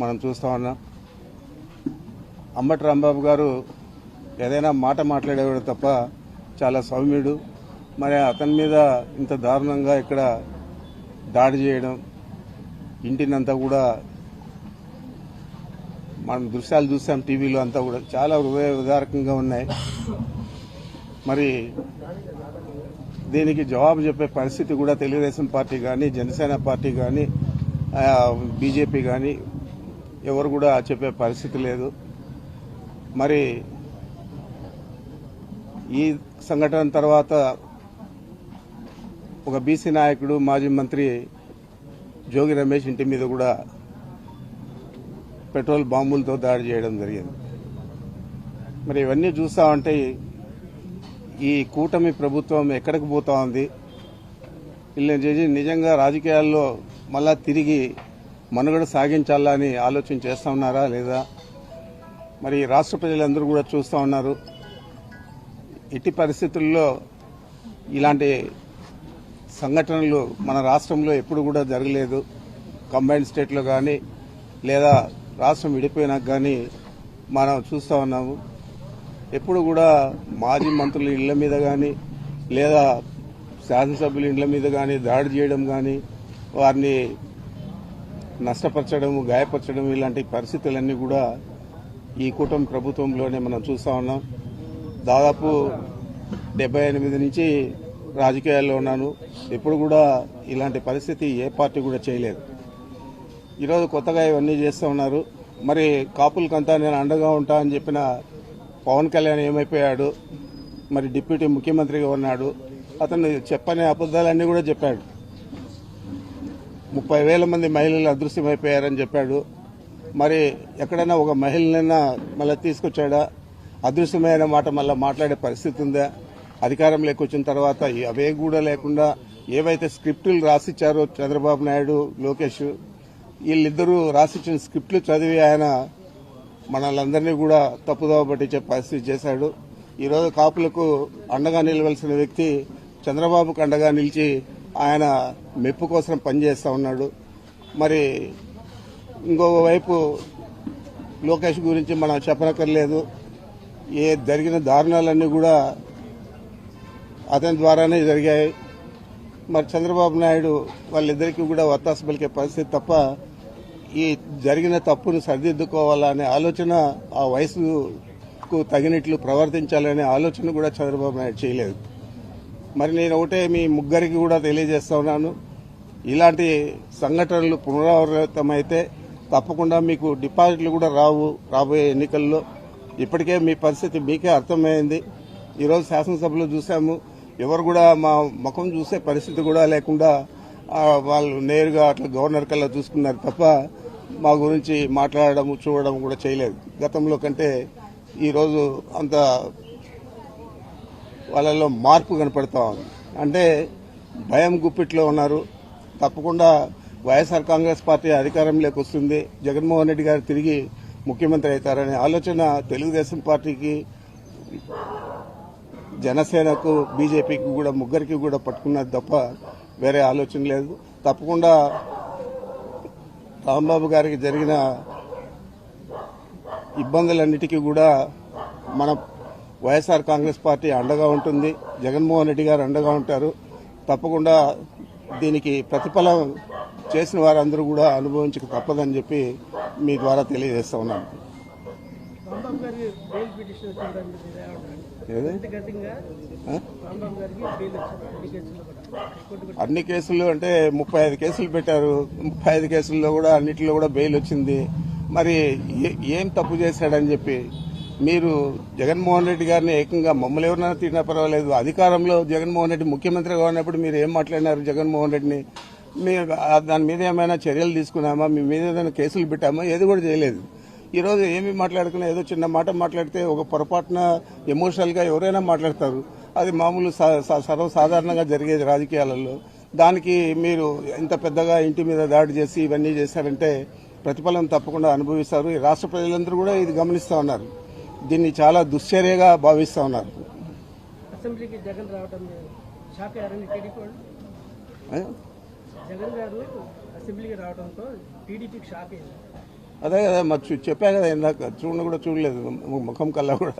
మనం చూస్తా ఉన్నాం. అమ్మటి రాంబాబు గారు ఏదైనా మాట మాట్లాడేవాడు తప్ప చాలా సౌమ్యుడు. మరి అతని మీద ఇంత దారుణంగా ఇక్కడ దాడి చేయడం ఇంటినంతా కూడా మనం దృశ్యాలు చూసాం టీవీలో అంతా కూడా. చాలా హృదయ విదారకంగా ఉన్నాయి. మరి దీనికి జవాబు చెప్పే పరిస్థితి కూడా తెలుగుదేశం పార్టీ కానీ జనసేన పార్టీ కానీ బీజేపీ కానీ ఎవరు కూడా చెప్పే పరిస్థితి లేదు. మరి ఈ సంఘటన తర్వాత ఒక బీసీ నాయకుడు మాజీ మంత్రి జోగి రమేష్ ఇంటి మీద కూడా పెట్రోల్ బాంబులతో దాడి చేయడం జరిగింది. మరి ఇవన్నీ చూస్తా ఉంటే ఈ కూటమి ప్రభుత్వం ఎక్కడికి పోతా ఉంది? వీళ్ళని చేసి నిజంగా రాజకీయాల్లో మళ్ళా తిరిగి మనుగడ సాగించాలా అని ఆలోచన చేస్తా ఉన్నారా లేదా? మరి రాష్ట్ర ప్రజలందరూ కూడా చూస్తూ ఉన్నారు. ఎట్టి పరిస్థితుల్లో ఇలాంటి సంఘటనలు మన రాష్ట్రంలో ఎప్పుడు కూడా జరగలేదు. కంబైన్డ్ స్టేట్లో కానీ లేదా రాష్ట్రం విడిపోయినాక కానీ మనం చూస్తూ ఉన్నాము. ఎప్పుడు కూడా మాజీ మంత్రుల ఇళ్ళ మీద కానీ లేదా శాసనసభ్యుల ఇళ్ళ మీద కానీ దాడి చేయడం కానీ వారిని నష్టపరచడం గాయపరచడం ఇలాంటి పరిస్థితులన్నీ కూడా ఈ కూటమి ప్రభుత్వంలోనే మనం చూస్తూ ఉన్నాం. దాదాపు డెబ్బై ఎనిమిది నుంచి రాజకీయాల్లో ఉన్నాను. ఎప్పుడు కూడా ఇలాంటి పరిస్థితి ఏ పార్టీ కూడా చేయలేదు. ఈరోజు కొత్తగా ఇవన్నీ చేస్తూ ఉన్నారు. మరి కాపులకంతా నేను అండగా ఉంటా అని చెప్పిన పవన్ కళ్యాణ్ ఏమైపోయాడు? మరి డిప్యూటీ ముఖ్యమంత్రిగా ఉన్నాడు. అతను చెప్పని అబద్ధాలన్నీ కూడా చెప్పాడు. ముప్పై వేల మంది మహిళలు అదృశ్యమైపోయారని చెప్పాడు. మరి ఎక్కడైనా ఒక మహిళనైనా మళ్ళీ తీసుకొచ్చాడా? అదృశ్యమైన మాట మళ్ళీ మాట్లాడే పరిస్థితి ఉందా? అధికారంలోకి వచ్చిన తర్వాత అవే కూడా లేకుండా ఏవైతే స్క్రిప్టులు రాసిచ్చారో చంద్రబాబు నాయుడు లోకేష్ వీళ్ళిద్దరూ రాసిచ్చిన స్క్రిప్టులు చదివి ఆయన మనల్ందరినీ కూడా తప్పుదోవ పట్టించే పరిస్థితి చేశాడు. ఈరోజు కాపులకు అండగా నిలవలసిన వ్యక్తి చంద్రబాబుకు అండగా నిలిచి ఆయన మెప్పు కోసం పనిచేస్తూ ఉన్నాడు. మరి ఇంకొక వైపు లోకేష్ గురించి మనం చెప్పనక్కర్లేదు. ఏ జరిగిన దారుణాలన్నీ కూడా అతని ద్వారానే జరిగాయి. మరి చంద్రబాబు నాయుడు వాళ్ళిద్దరికీ కూడా వత్తాసు పలికే పరిస్థితి తప్ప ఈ జరిగిన తప్పును సరిదిద్దుకోవాలనే ఆలోచన ఆ వయసుకు తగినట్లు ప్రవర్తించాలనే ఆలోచన కూడా చంద్రబాబు నాయుడు చేయలేదు. మరి నేను ఒకటే మీ ముగ్గురికి కూడా తెలియజేస్తా ఉన్నాను ఇలాంటి సంఘటనలు పునరావృతమైతే తప్పకుండా మీకు డిపాజిట్లు కూడా రావు రాబోయే ఎన్నికల్లో. ఇప్పటికే మీ పరిస్థితి మీకే అర్థమైంది. ఈరోజు శాసనసభలో చూసాము ఎవరు కూడా మా ముఖం చూసే పరిస్థితి కూడా లేకుండా వాళ్ళు నేరుగా అట్లా గవర్నర్ కల్లా చూసుకున్నారు తప్ప మా గురించి మాట్లాడడం చూడడం కూడా చేయలేదు. గతంలో కంటే ఈరోజు అంత వాళ్ళలో మార్పు కనపడతా ఉంది. అంటే భయం గుప్పిట్లో ఉన్నారు. తప్పకుండా వైఎస్ఆర్ కాంగ్రెస్ పార్టీ అధికారంలోకి వస్తుంది. జగన్మోహన్ రెడ్డి గారు తిరిగి ముఖ్యమంత్రి అవుతారనే ఆలోచన తెలుగుదేశం పార్టీకి జనసేనకు బీజేపీకి కూడా ముగ్గురికి కూడా పట్టుకున్నది తప్ప వేరే ఆలోచన లేదు. తప్పకుండా రాంబాబు గారికి జరిగిన ఇబ్బందులన్నిటికీ కూడా మన వైఎస్ఆర్ కాంగ్రెస్ పార్టీ అండగా ఉంటుంది. జగన్మోహన్ రెడ్డి గారు అండగా ఉంటారు. తప్పకుండా దీనికి ప్రతిఫలం చేసిన వారందరూ కూడా అనుభవించక తప్పదని చెప్పి మీ ద్వారా తెలియజేస్తా ఉన్నాను అన్ని కేసులు అంటే ముప్పై ఐదు కేసులు పెట్టారు. ముప్పై ఐదు కేసుల్లో కూడా అన్నిటిలో కూడా బెయిల్ వచ్చింది. మరి ఏం తప్పు చేశాడని చెప్పి మీరు జగన్మోహన్ రెడ్డి గారిని ఏకంగా మమ్మల్ని ఎవరైనా తిన్నా పర్వాలేదు. అధికారంలో జగన్మోహన్ రెడ్డి ముఖ్యమంత్రిగా ఉన్నప్పుడు మీరు ఏం మాట్లాడినారు జగన్మోహన్ రెడ్డిని? మీరు దాని మీద ఏమైనా చర్యలు తీసుకున్నామా? మీ మీద ఏదైనా కేసులు పెట్టామా? ఏది కూడా చేయలేదు. ఈరోజు ఏమి మాట్లాడుకున్నా ఏదో చిన్న మాట మాట్లాడితే ఒక పొరపాటున ఎమోషనల్గా ఎవరైనా మాట్లాడతారు. అది మామూలు స- స- సర్వసాధారణంగా జరిగేది రాజకీయాలలో. దానికి మీరు ఇంత పెద్దగా ఇంటి మీద దాడి చేసి ఇవన్నీ చేశారంటే ప్రతిఫలం తప్పకుండా అనుభవిస్తారు. ఈ రాష్ట్ర ప్రజలందరూ కూడా ఇది గమనిస్తూ ఉన్నారు. దీన్ని చాలా దుశ్చర్యగా భావిస్తా ఉన్నారు. అదే కదా మరి చెప్పా కదా ఇందాక చూడ కూడా చూడలేదు ముఖం కల్లా కూడా.